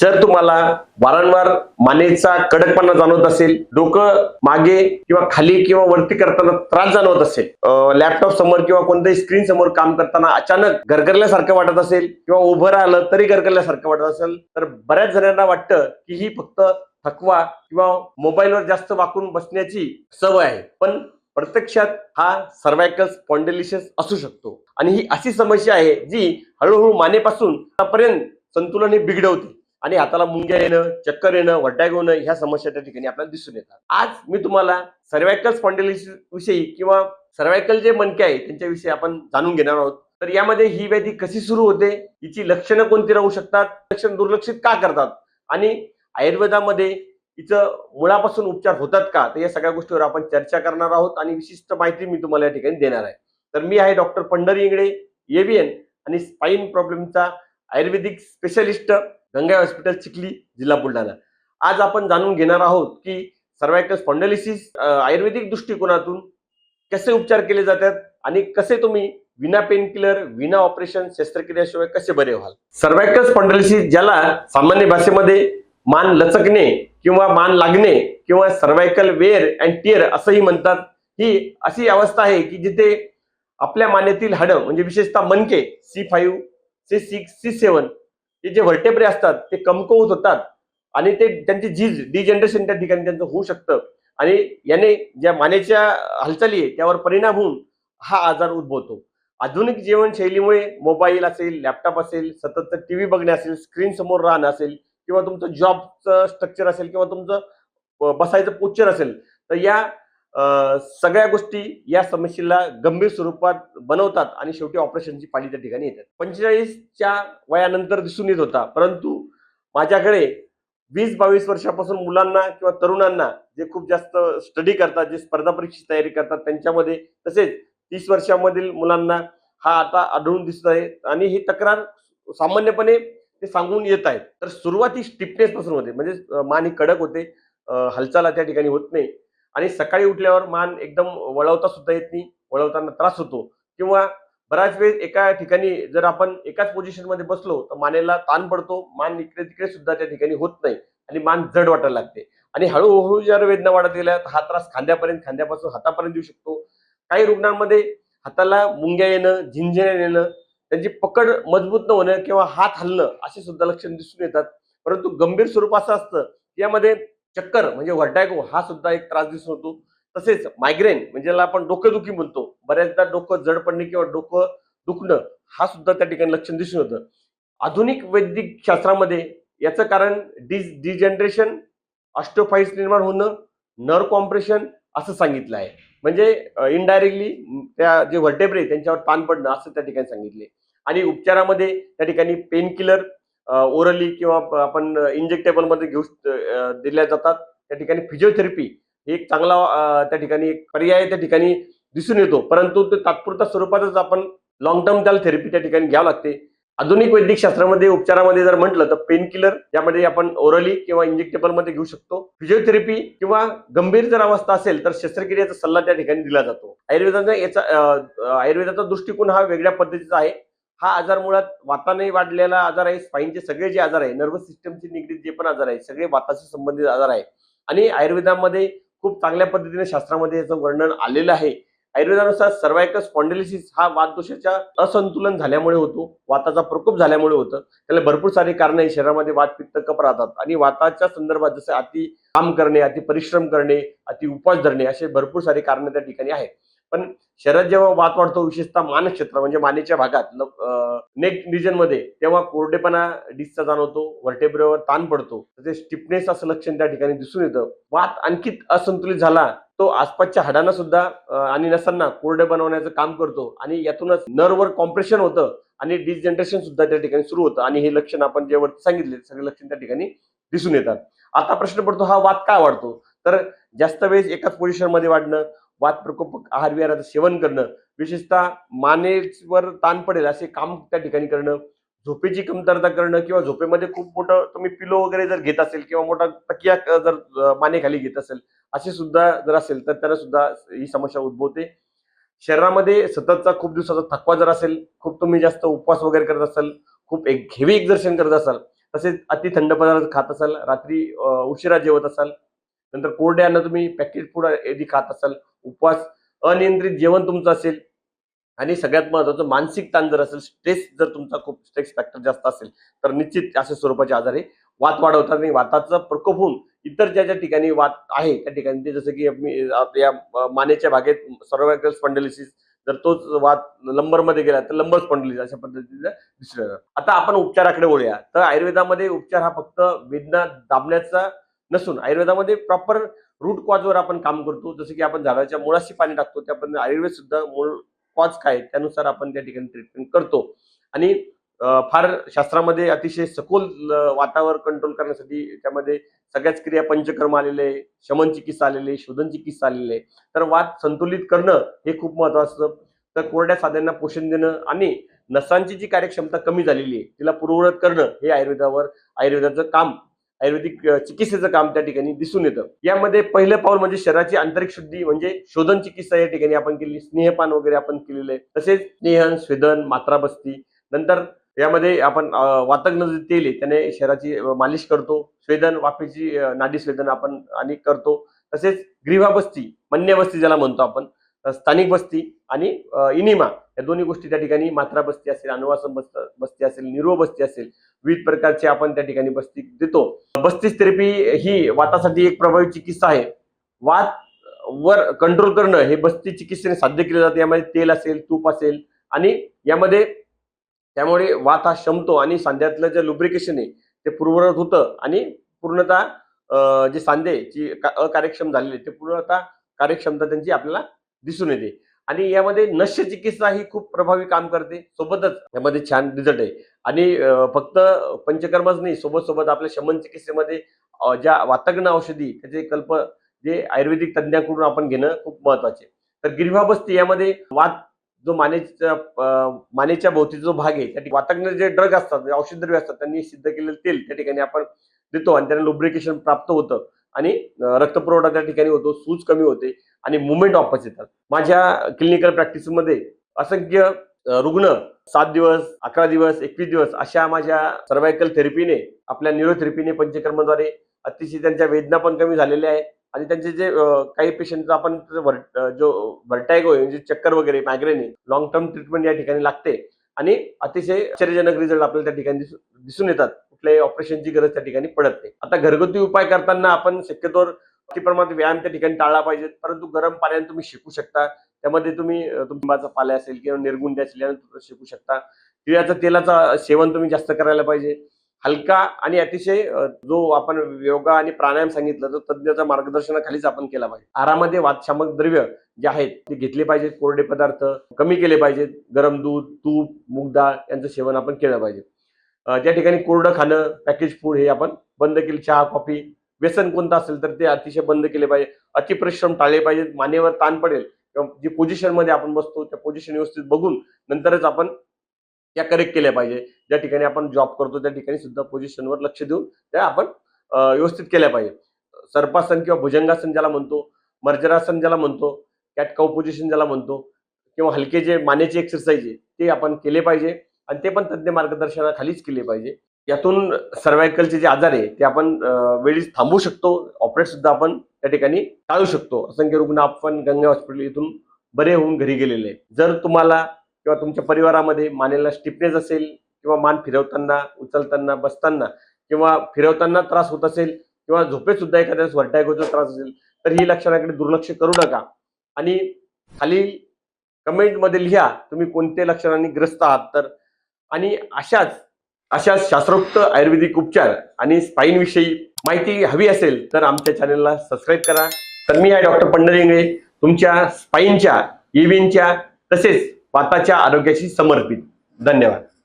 जर तुम्हाला वारंवार मानेचा कडकपणा जाणवत असेल डोकं मागे किंवा खाली किंवा वरती करताना त्रास जाणवत असेल लॅपटॉप समोर किंवा कोणत्याही स्क्रीन समोर काम करताना अचानक गरगरल्यासारखं वाटत असेल किंवा उभं राहिलं तरी गरगरल्यासारखं वाटत असेल तर बऱ्याच जणांना वाटतं की ही फक्त थकवा किंवा मोबाईलवर जास्त वाकून बसण्याची सवय आहे. पण प्रत्यक्षात हा सर्वायकल स्पॉन्डेलिशियस असू शकतो. आणि ही अशी समस्या आहे जी हळूहळू मानेपासून आतापर्यंत संतुलन हे बिघडवते. आणि हाताला मुंग्या येणं चक्कर येणं वड्ड्या होणं ह्या समस्या त्या ठिकाणी आपल्याला दिसून येतात. आज मी तुम्हाला सर्वायकल स्पॉन्डिलिसिस विषयी किंवा सर्वायकल जे मणके आहे त्यांच्याविषयी आपण जाणून घेणार आहोत. तर यामध्ये ही व्याधी कशी सुरू होते हिची लक्षणं कोणती राहू शकतात लक्षण दुर्लक्षित का करतात आणि आयुर्वेदामध्ये हिचं मुळापासून उपचार होतात का तर या सगळ्या गोष्टीवर आपण चर्चा करणार आहोत आणि विशिष्ट माहिती मी तुम्हाला या ठिकाणी देणार आहे. तर मी आहे डॉक्टर पंढरी इंगडे एव्हीएन आणि स्पाईन प्रॉब्लेमचा आयुर्वेदिक स्पेशलिस्ट गंगाई हॉस्पिटल चिखली जिल्हा बुलढाणा. आज आपण जाणून घेणार आहोत की सर्वायकल स्पॉन्डलिसिस आयुर्वेदिक दृष्टिकोनातून कसे उपचार केले जातात आणि कसे तुम्ही विना पेनकिलर विना ऑपरेशन शस्त्रक्रियाशिवाय कसे बरे व्हाल? सर्वायकल स्पॉन्डलिसिस ज्याला सामान्य भाषेमध्ये मान लचकणे किंवा मान लागणे किंवा सर्वायकल वेअर अँड टिअर असंही म्हणतात ही अशी अवस्था आहे की जिथे आपल्या मानेतील हाडं म्हणजे विशेषतः मनके C five C six C seven ते जे व्हर्टेब्रे असतात ते कमकुवत होतात आणि ते त्यांची झीज डिजनरेशन त्या ठिकाणी त्यांचं होऊ शकतं. आणि याने ज्या मानेच्या हालचाली आहे त्यावर परिणाम होऊन हा आजार उद्भवतो. आधुनिक जीवनशैलीमुळे मोबाईल असेल लॅपटॉप असेल सतत टीव्ही बघणे असेल स्क्रीन समोर राहणं असेल किंवा तुमचं जॉबचं स्ट्रक्चर असेल किंवा तुमचं बसायचं पोच्चर असेल तर या सगळ्या गोष्टी या समस्येला गंभीर स्वरूपात बनवतात आणि शेवटी ऑपरेशनची पाळी त्या ठिकाणी येतात. पंचेचाळीसच्या वयानंतर दिसून येत होता परंतु माझ्याकडे वीस बावीस वर्षापासून मुलांना किंवा तरुणांना जे खूप जास्त स्टडी करतात जे स्पर्धा परीक्षेची तयारी करतात त्यांच्यामध्ये तसेच तीस वर्षामधील मुलांना हा आता आढळून दिसत आहे आणि ही तक्रार सामान्यपणे ते सांगून येत आहेत. तर सुरुवाती स्टिफनेस पासून होते म्हणजे मान ही कडक होते हालचाल हालचाला त्या ठिकाणी होत नाही. आणि सकाळी उठल्यावर मान एकदम वळवता सुद्धा येत नाही वळवताना त्रास होतो. किंवा बऱ्याच वेळ एका ठिकाणी जर आपण एकाच पोझिशनमध्ये बसलो तर मानेला ताण पडतो मान इकडे तिकडे सुद्धा त्या ठिकाणी होत नाही आणि मान जड वाटायला लागते. आणि हळूहळू जर वेदना वाढत गेल्या तर हा त्रास खांद्यापर्यंत खांद्यापासून हातापर्यंत येऊ शकतो. काही रुग्णांमध्ये हाताला मुंग्या येणं झिंझिण्या येणं त्यांची पकड मजबूत न होणं किंवा हात हलणं असे सुद्धा लक्षण दिसून येतात. परंतु गंभीर स्वरूप असं असतं यामध्ये चक्कर म्हणजे व्हर्टॅगो हा सुद्धा एक त्रास दिसून होतो तसेच मायग्रेन म्हणजे ज्याला आपण डोकेदुखी म्हणतो बऱ्याचदा डोकं जड पडणे किंवा डोकं दुखणं हा सुद्धा त्या ठिकाणी लक्षण दिसून होतं आधुनिक वैद्यक शास्त्रामध्ये याचं कारण डिज डिजनरेशन ऑस्टोफाईस निर्माण होणं नर्व कॉम्प्रेशन असं सांगितलं आहे. म्हणजे इनडायरेक्टली त्या जे व्हर्टेब्रे त्यांच्यावर ताण पडणं असं त्या ठिकाणी सांगितले. आणि उपचारामध्ये त्या ठिकाणी पेन किलर ओरली किंवा आपण इंजेक्टेबलमध्ये घेऊ दिल्या जातात. त्या ठिकाणी फिजिओथेरपी हे एक चांगला त्या ठिकाणी एक पर्याय त्या ठिकाणी दिसून येतो. परंतु ते तात्पुरत्या स्वरूपातच आपण लॉंग टर्म त्याला थेरपी त्या ठिकाणी घ्यावं लागते. आधुनिक वैद्यक शास्त्रामध्ये उपचारामध्ये जर म्हटलं तर पेन किलर यामध्ये आपण ओरली किंवा इंजेक्टेबलमध्ये घेऊ शकतो. फिजिओथेरपी किंवा गंभीर जर अवस्था असेल तर शस्त्रक्रियेचा सल्ला त्या ठिकाणी दिला जातो. आयुर्वेदाचा याचा आयुर्वेदाचा दृष्टिकोन हा वेगळ्या पद्धतीचा आहे. हा आजार मुळात वाताने वाढलेला आजार आहे. स्पाईनचे सगळे जे आजार आहे नर्वस सिस्टमचे निगडीत जे पण आजार आहे सगळे वाताशी संबंधित आजार आहे. आणि आयुर्वेदामध्ये खूप चांगल्या पद्धतीने शास्त्रामध्ये याचं वर्णन आलेलं आहे. आयुर्वेदानुसार सर्वायकल स्पॉन्डिलिसिस हा वातदोषाच्या असंतुलन झाल्यामुळे होतो वाताचा प्रकोप झाल्यामुळे होतं. त्याला भरपूर सारे कारणं आहे शरीरामध्ये वात पित्त कप राहतात. आणि वाताच्या संदर्भात जसं अति काम करणे अति परिश्रम करणे अति उपवास धरणे असे भरपूर सारे कारणं त्या ठिकाणी आहेत. पण शरीरात जेव्हा वाद वाढतो विशेषतः मानक्षेत्र म्हणजे मानेच्या भागात नेक रिजनमध्ये तेव्हा कोरडेपणा डिस्कचा जाणवतो व्हर्टेब्रेवर ताण पडतो. ते स्टिफनेस असं लक्षण त्या ठिकाणी दिसून येतं. वात आणखी असंतुलित झाला तो आसपासच्या हाडांना सुद्धा आणि नसांना कोरडे बनवण्याचं काम करतो. आणि यातूनच नर्ववर कॉम्प्रेशन होतं आणि डिसजनरेशन सुद्धा त्या ठिकाणी सुरू होतं. आणि हे लक्षण आपण जे वरती सांगितले सगळे लक्षण त्या ठिकाणी दिसून येतात. आता प्रश्न पडतो हा वाद का वाढतो? तर जास्त वेळेस एकाच पोझिशनमध्ये वाढणं वातप्रकोप आहारविहाराचं आहार सेवन करणं विशेषतः मानेवर ताण पडेल असे काम त्या ठिकाणी करणं झोपेची कमतरता करणं किंवा झोपेमध्ये खूप मोठं तुम्ही पिलो वगैरे जर घेत असेल किंवा मोठा तकिया जर मानेखाली घेत असेल असे सुद्धा जर असेल तर त्याला सुद्धा ही समस्या उद्भवते. शरीरामध्ये सततचा खूप दिवसाचा थकवा जर असेल खूप तुम्ही जास्त उपवास वगैरे करत असाल खूप एक हेवी एक्झर्शन करत असाल तसेच अति थंड पदार्थ खात असाल रात्री उशिरा जेवत असाल नंतर कोरडे अन्न तुम्ही पॅकेज फूड यदि खात असाल उपवास अनियंत्रित जेवण तुमचं असेल आणि सगळ्यात महत्वाचं मानसिक ताण जर असेल स्ट्रेस जर तुमचा खूप स्ट्रेस फॅक्टर जास्त असेल तर निश्चित अशा स्वरूपाचे आजार हे वात वाढवतात आणि वाताचा प्रकोप होऊन इतर ज्या ज्या ठिकाणी वात आहे त्या ठिकाणी ते जसं की मी या मानेच्या भागेत सर्वायकल स्पॉन्डलिसिस जर तोच वात लंबरमध्ये गेला तर लंबर स्पॉन्डिलिसिस अशा पद्धतीचं दिसलं आता आपण उपचाराकडे वळूया. तर आयुर्वेदामध्ये उपचार हा फक्त वेदना दाबण्याचा नसून आयुर्वेदामध्ये प्रॉपर रूट कॉजवर आपण काम करतो. जसं की आपण झाडाच्या मुळाशी पाणी टाकतो त्या पद्धतीने आयुर्वेद सुद्धा मूळ कॉज काय आहे, त्यानुसार आपण त्या ठिकाणी ट्रीटमेंट करतो. आणि फार शास्त्रामध्ये अतिशय सखोल वातावरण वातावर कंट्रोल करण्यासाठी त्यामध्ये सगळ्याच क्रिया पंचकर्म आलेले शमन चिकित्सा आलेले आहे शोधन चिकित्सा आलेले आहे. तर वात संतुलित करणं हे खूप महत्वाचं तर कोरड्या साध्यांना पोषण देणं आणि नसांची जी कार्यक्षमता कमी झालेली आहे तिला पूर्ववत करणं हे आयुर्वेदावर आयुर्वेदाचं काम आयुर्वेदिक चिकित्सेचं काम त्या ठिकाणी दिसून येतं. यामध्ये पहिलं पाऊल म्हणजे शरीराची आंतरिक शुद्धी म्हणजे शोधन चिकित्सा या ठिकाणी आपण केली स्नेहपान वगैरे आपण केलेलं आहे. तसेच स्नेहन स्वेदन मात्राबस्ती. नंतर यामध्ये आपण वातग्न जे तेल आहे त्याने शरीराची मालिश करतो. स्वेदन वाफेची नाडी स्वेदन आपण आणि करतो. तसेच ग्रीवाबस्ती मन्यवस्ती ज्याला म्हणतो आपण स्थानिक बस्ती आणि इनिमा या दोन्ही गोष्टी त्या ठिकाणी मात्रा बस्ती असेल अनुवासन बस्त बस्ती असेल निरो बस्ती असेल विविध प्रकारचे आपण त्या ठिकाणी बस्ती देतो. बस्तीस थेरपी ही वातासाठी एक प्रभावी चिकित्सा आहे. वात वर कंट्रोल करणं हे बस्ती चिकित्सेने साध्य केलं जातं. यामध्ये तेल असेल तूप असेल आणि यामध्ये त्यामुळे वात हा शमतो आणि सांध्यातलं जे लुब्रिकेशन आहे ते पूर्ववत होतं आणि पूर्णतः जे सांधेची का- अकार्यक्षम झालेले ते पूर्णतः कार्यक्षमता त्यांची आपल्याला दिसून येते. आणि यामध्ये नश्य चिकित्सा ही खूप प्रभावी काम करते. सोबतच यामध्ये छान रिझल्ट आहे. आणि फक्त पंचकर्मच नाही सोबत सोबत आपल्या शमन चिकित्सेमध्ये ज्या वातग्न औषधी त्याचे कल्प जे आयुर्वेदिक तज्ञांकडून आपण घेणं खूप महत्त्वाचे. तर गिरभाबस्ती यामध्ये वात जो मानेच्या मानेच्या भोवतीचा जो भाग आहे त्या ठिकाणी वातग्न जे ड्रग असतात जे औषधद्रव्य असतात त्यांनी सिद्ध केलेलं तेल त्या ठिकाणी आपण देतो आणि त्यांना लुब्रिकेशन प्राप्त होतं. आणि रक्तपुरवठा त्या ठिकाणी होतो सूज कमी होते आणि मुवमेंट वापस येतात. माझ्या क्लिनिकल प्रॅक्टिसमध्ये असंख्य रुग्ण सात दिवस अकरा दिवस एकवीस दिवस अशा माझ्या सर्वायकल थेरपीने आपल्या न्यूरोथेरपीने पंचकर्मद्वारे अतिशय त्यांच्या वेदना पण कमी झालेल्या आहे आणि त्यांचे जे काही पेशंट आपण जो व्हर्टायगो आहे म्हणजे चक्कर वगैरे मायग्रेन लॉंग टर्म ट्रीटमेंट या ठिकाणी लागते. आणि अतिशय आश्चर्यजनक रिझल्ट आपल्याला त्या ठिकाणी दिसून येतात. कुठल्याही ऑपरेशनची गरज त्या ठिकाणी पडत नाही. आता घरगुती उपाय करताना आपण शक्यतोवर अति प्रमाणात व्यायाम त्या ठिकाणी टाळला पाहिजे परंतु गरम पाण्याने तुम्ही शिकू शकता. त्यामध्ये तुम्ही अं, तुंबाचा पाला असेल किंवा निर्गुंडी असेल शिकू शकता. तिळाचा तेलाचं सेवन तुम्ही जास्त करायला पाहिजे. हलका आणि अतिशय जो आपण योगा आणि प्राणायाम सांगितलं तो तज्ञाच्या मार्गदर्शनाखालीच आपण केला पाहिजे. आरामध्ये वादशामक द्रव्य जे आहेत ते घेतले पाहिजेत. कोरडे पदार्थ कमी केले पाहिजेत. गरम दूध तूप मूग डाळ यांचं सेवन आपण केलं पाहिजे. ज्या ठिकाणी कोरडं खाणं पॅकेज फूड हे आपण बंद केले चहा कॉफी व्यसन कोणतं असेल तर ते अतिशय बंद केले पाहिजे. अतिपरिश्रम टाळले पाहिजेत मानेवर ताण पडेल. किंवा जी पोझिशनमध्ये आपण बसतो त्या पोझिशन व्यवस्थित बघून नंतरच आपण त्या करेक्ट केल्या पाहिजे. ज्या ठिकाणी आपण जॉब करतो त्या ठिकाणी सुद्धा पोझिशनवर लक्ष देऊन त्या आपण व्यवस्थित केल्या पाहिजे. सर्पासन किंवा भुजंगासन ज्याला म्हणतो मर्जरासन ज्याला म्हणतो कॅट काऊ पोझिशन ज्याला म्हणतो किंवा हलके जे मानेचे एक्सरसाइज आहे ते आपण केले पाहिजे. आणि ते पण तज्ञ मार्गदर्शनाखालीच केले पाहिजे. यातून सर्वायकलचे जे आजार आहे ते आपण वेळीच थांबवू शकतो. ऑपरेट सुद्धा आपण त्या ठिकाणी टाळू शकतो. असंख्य रुग्ण आपण गंगा हॉस्पिटल इथून बरे होऊन घरी गेलेले जर तुम्हाला किंवा तुमच्या परिवारामध्ये मानेला स्टिफनेस असेल किंवा मान फिरवताना उचलताना बसताना किंवा फिरवताना त्रास होत असेल किंवा झोपेत सुद्धा एखाद्या व्हर्टायगोचा त्रास असेल तर ही लक्षणाकडे दुर्लक्ष करू नका. आणि खाली कमेंटमध्ये लिहा तुम्ही कोणत्या लक्षणांनी ग्रस्त आहात. तर आणि अशाच अशाच शास्त्रोक्त आयुर्वेदिक उपचार आणि स्पाईन विषयी माहिती हवी असेल तर आमच्या चॅनलला सबस्क्राईब करा. तर मी आहे डॉक्टर पंढरींगळे तुमच्या स्पाईनच्या इव्हिनच्या तसेच वाताच्या आरोग्याशी समर्पित. धन्यवाद.